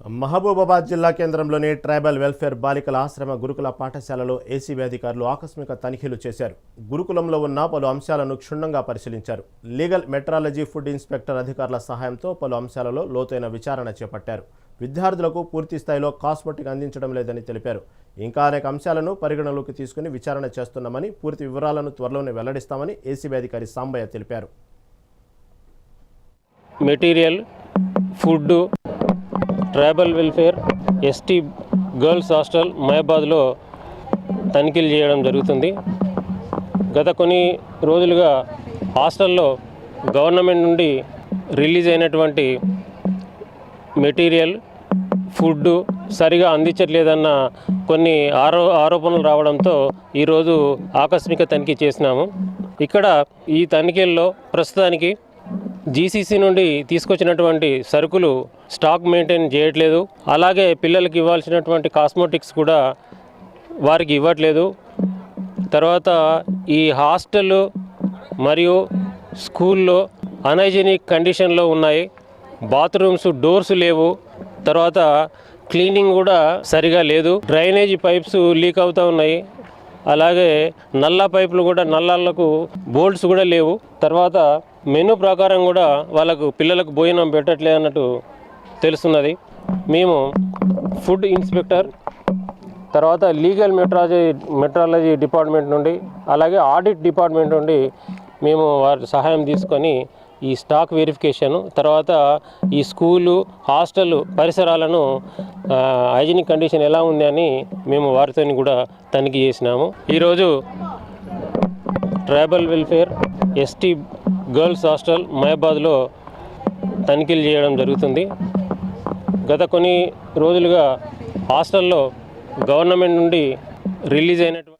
మహబూబాబాద్ జిల్లా కేంద్రంలోని tribal welfare బాలికల ఆశ్రమ గురుకుల పాఠశాలలో ఏసీబీ అధికారులు ఆకస్మిక తనిఖీలు చేశారు. గురుకులంలో ఉన్న పలు అంశాలను క్షుణ్ణంగా పరిశీలించారు. లీగల్ మెట్రాలజీ ఫుడ్ ఇన్స్పెక్టర్ అధికారుల సహాయంతో పలు అంశాలలో లోతైన విచారణ చేపట్టారు. విద్యార్థులకు పూర్తి స్థాయిలో కాస్మెటిక్ అందించడం లేదని తెలిపారు. ఇంకా అనేక అంశాలను పరిగణలోకి తీసుకుని విచారణ చేస్తున్నామని పూర్తి వివరాలను త్వరలోనే వెల్లడిస్తామని ఏసీబీ అధికారి సాంబయ్య తెలిపారు. Material food tribal welfare ST girls hostel మహబాద్లో తనిఖీలు చేయడం జరుగుతుంది. గత కొన్ని రోజులుగా హాస్టల్లో గవర్నమెంట్ నుండి రిలీజ్ అయినటువంటి మెటీరియల్ ఫుడ్ సరిగా అందించట్లేదన్న కొన్ని ఆరో ఆరోపణలు రావడంతో ఈరోజు ఆకస్మిక తనిఖీ చేసినాము. ఇక్కడ ఈ తనిఖీల్లో ప్రస్తుతానికి జీసీసీ నుండి తీసుకొచ్చినటువంటి సరుకులు స్టాక్ మెయింటైన్ చేయట్లేదు. అలాగే పిల్లలకి ఇవ్వాల్సినటువంటి కాస్మోటిక్స్ కూడా వారికి ఇవ్వట్లేదు. తర్వాత ఈ హాస్టల్ మరియు స్కూల్లో అనైజెనిక్ కండిషన్లో ఉన్నాయి. బాత్రూమ్స్ డోర్స్ లేవు. తర్వాత క్లీనింగ్ కూడా సరిగా లేదు. డ్రైనేజీ పైప్స్ లీక్ అవుతూ ఉన్నాయి. అలాగే నల్ల పైపులు కూడా నల్లాలకు బోల్ట్స్ కూడా లేవు. తర్వాత మెనూ ప్రకారం కూడా వాళ్ళకు పిల్లలకు భోజనం పెట్టట్లేదు అన్నట్టు తెలుస్తున్నది. మేము ఫుడ్ ఇన్స్పెక్టర్ తర్వాత లీగల్ మెట్రాలజీ మెట్రాలజీ డిపార్ట్మెంట్ నుండి అలాగే ఆడిట్ డిపార్ట్మెంట్ నుండి మేము వారి సహాయం తీసుకొని ఈ స్టాక్ వెరిఫికేషన్ తర్వాత ఈ స్కూలు హాస్టల్ పరిసరాలను హైజీనిక్ కండిషన్ ఎలా ఉంది అని మేము వారితో కూడా తనిఖీ చేసినాము. ఈరోజు tribal welfare ST girls hostel మయాబాద్లో తనిఖీలు చేయడం జరుగుతుంది. గత కొన్ని రోజులుగా హాస్టల్లో గవర్నమెంట్ నుండి రిలీజ్ అయినటువంటి